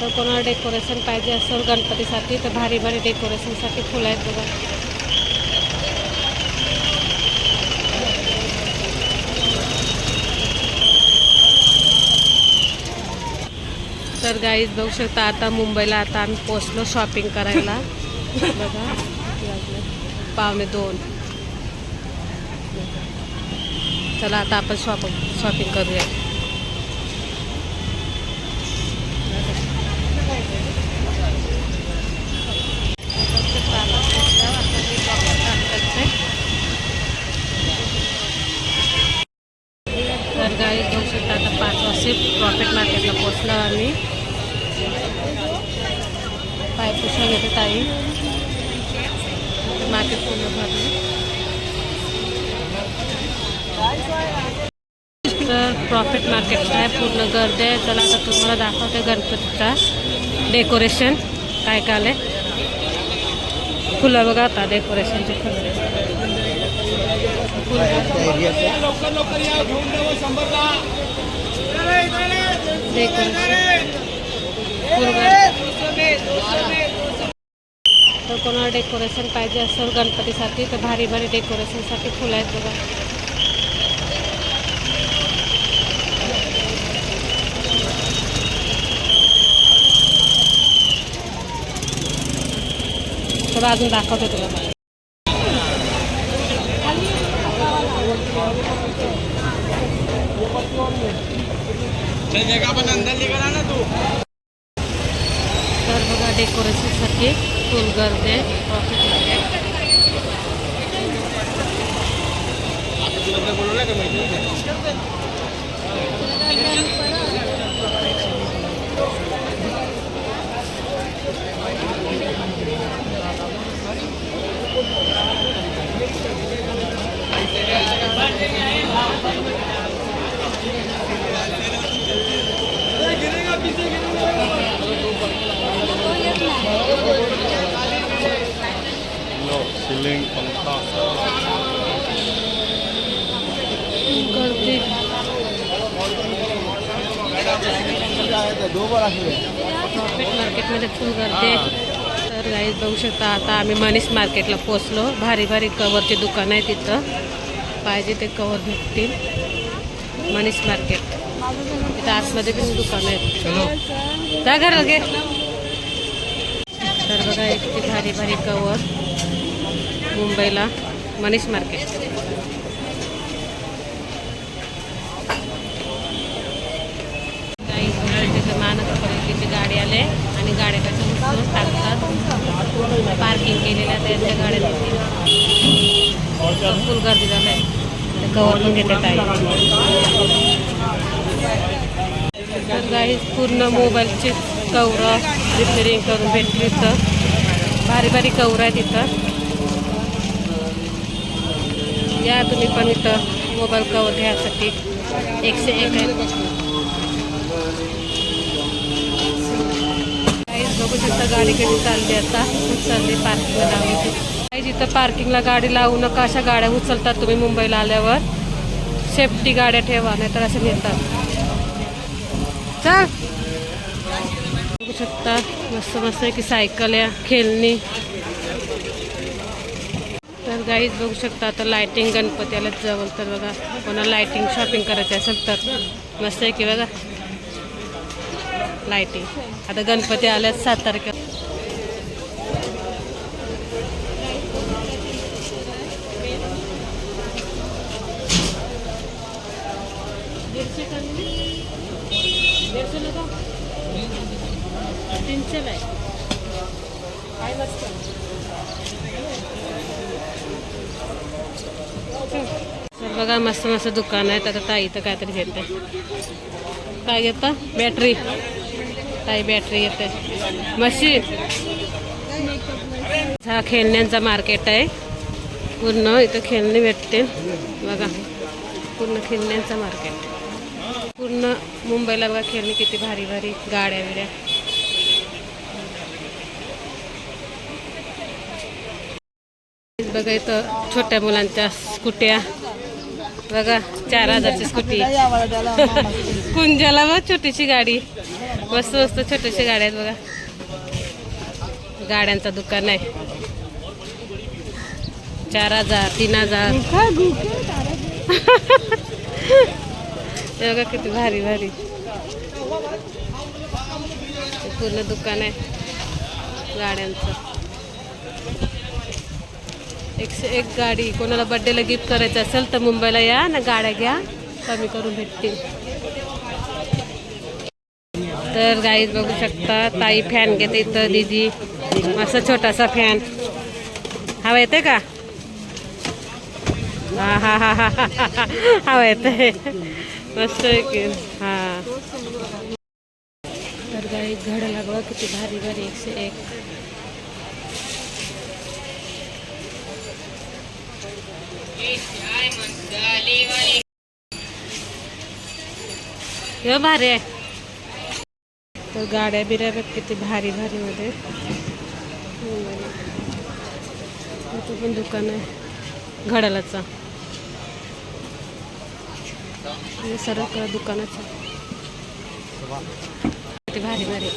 तर कोणाला डेकोरेशन पाहिजे असेल गणपतीसाठी तर भारी भारी डेकोरेशनसाठी फुलं आहेत बघा. तर गाईज बघू शकता आता मुंबईला आता आम्ही पोचलो शॉपिंग करायला. बघा पावणे दोन. चला आता आपण शॉपिंग शॉपिंग करूया तर गाडी घेऊ शकता आता पाच वाजता प्रॉफिट मार्केटला आम्ही. पाय घेते ताई. मार्केट पूर्ण भरली तर प्रॉफिट मार्केट आहे पूर्ण गर्दी आहे. चला आता तुम्हाला दाखवते गणपतीचा डेकोरेशन काय काय आहे. फुलं बघा आता डेकोरेशनची फुलं. डेकोरेशन तर कोणाला डेकोरेशन पाहिजे असेल गणपतीसाठी, तर भारी भारी डेकोरेशनसाठी फुलं आहेत बघा. तर अजून दाखवते तुला. तर बघा डेकोरेशनसाठी फुल गर्दी. आहे सिलिंग पंखा गर्दी प्रॉफिट मार्केटमध्ये फुल गर्दी तर गाईज बघू शकता आता आम्ही मनीष मार्केटला पोचलो भारी भारी कवरचे दुकान आहे तिथं. पाहिजे ते कवर भेटतील. मनीष मार्केट तिथं आतमध्ये पण दुकान आहेत. जा घरात घे. तर बघा इतकी भारी भारी कवर मुंबईला मनीष मार्केट काही तिथे महानगरपालिकेची गाडी आले आणि गाड्या कशा उचलून टाकतात. पार्किंग केलेल्या त्यांच्या गाड्या फुल गर्दी झालंय कवर पण घेते ताई. तर गाडी पूर्ण मोबाईलचे कवरं रिपेरिंग करून भेटली तर भारी भारी कवर आहे तिथं या तुम्ही पण इथं मोबाईल कवर घ्यायसाठी. एकशे एक काहीच बघू शकता गाडी कधी चालली आता. उचलली पार्किंगला लावली काही जिथं पार्किंगला गाडी लावू नका. अशा गाड्या उचलतात तुम्ही मुंबईला आल्यावर. सेफ्टी गाड्या ठेवा नाहीतर अशा नेतात. चल. बघू शकता. मस्त मस्त आहे की सायकल या खेळणी. गाईज बघू शकता आता लायटिंग गणपती जवळ तर बघा कोणाला लायटिंग शॉपिंग करायची असेल तर. मस्त आहे की बघा. लायटिंग आता गणपती आल्यात सात तारखेला. तीनशेला आहे काय तर बघा मस्त मस्त दुकान आहे तर ताई तर काहीतरी घेते काय घेतं बॅटरी. ताई बॅटरी येते मशीन हा खेळण्यांचा मार्केट आहे. पूर्ण इथं खेळणी भेटते बघा पूर्ण खेळण्यांचा मार्केट. पूर्ण मुंबईला बघा खेळणी किती भारी भारी. गाड्या बिड्या बघा इथं छोट्या मुलांच्या स्कुट्या. बघा चार हजारची स्कूटी. कुंजाला मग छोटीशी गाडी. मस्त मस्त छोट्याशा गाड्या आहेत बघा. गाड्यांचं दुकान आहे. चार हजार तीन हजार. बघा किती भारी भारी. पूर्ण दुकान आहे. गाड्यांचं. एकशे एक गाडी. कोणाला बड्डेला गिफ्ट करायचं असेल तर मुंबईला या ना गाड्या घ्या. कमी करून भेटतील. तर गाईज बघू शकता ताई फॅन घेते इथं दिदी. असा छोटासा फॅन हवा येते का? हा हा हा हा हा हवा येते. मस्त आहे की हा. तर गाई घड लागलं किती भारी भारी. एकशे एक. हे भारी आहे. तर गाड्या बिऱ्या बघ किती भारी भारी मध्ये. इथं पण दुकान आहे. घड्याळाचा. सरक सर्व किती भारी भारी.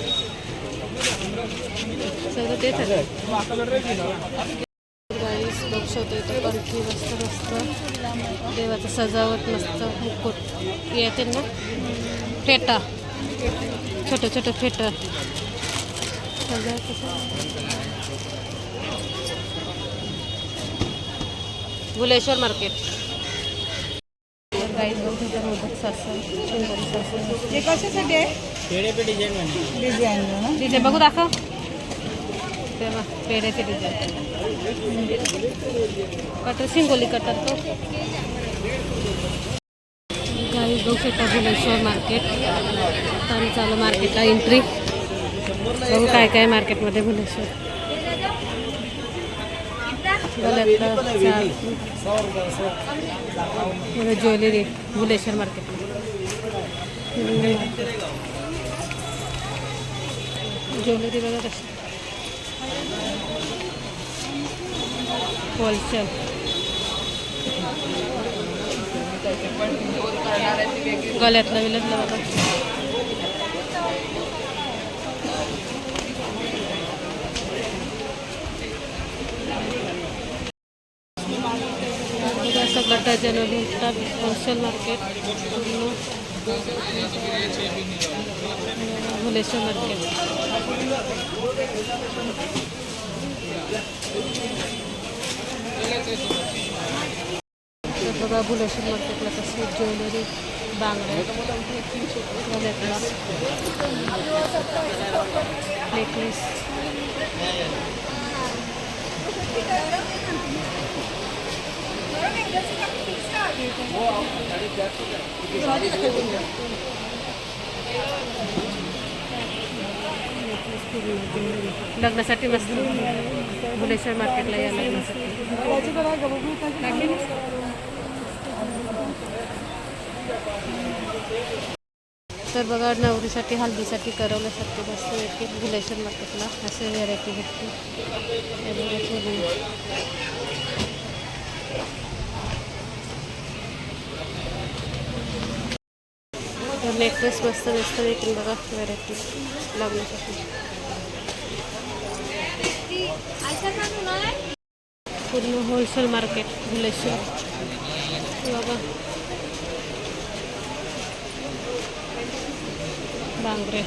सगळं तेच आहे शकतो इथं. पंखी मस्त मस्त. देवाचं सजावट मस्त. मुकुट. येते ना? फेटा. छोटं छोटं फेटा. सजावट भुलेश्वर मार्केट. हे कशासाठी आहे? डिझाईन ना डिझाईन. बघू दाखव. तेव्हा पेड्याचे डिझाईन कटर सिंगोली कटर तो. गाई बघू शकता भुलेश्वर मार्केट आता आम्ही चालू मार्केटला एंट्री बघू काय काय मार्केटमध्ये भुलेश्वर. गळ्यातलं ज्वेलरी भुलेश्वर मार्केट ज्वेलरी बघा कशी. होलसेल. गळ्यातलं विलतलं बघा. बघा सगळं डझन भेटतात होलसेल मार्केट. भुलेश्वर मार्केट. तर बघा भुलेश्वर मार्केटला कशी ज्वेलरी बांगड्या गळ्यातला नेकलेस लग्नासाठी मस्त. भुलेश्वर मार्केटला या लग्नासाठी. तर बघा नवरीसाठी हल्दीसाठी करवल्यासारखे मस्त येते भुलेश्वर मार्केटला असे व्हेरायटी भेटते हे बघा पूर्ण. तर नेकलेस मस्त मस्त भेटून बघा व्हेरायटी लग्नासाठी पूर्ण होलसेल मार्केट भुलेश्वर बघा बांगरे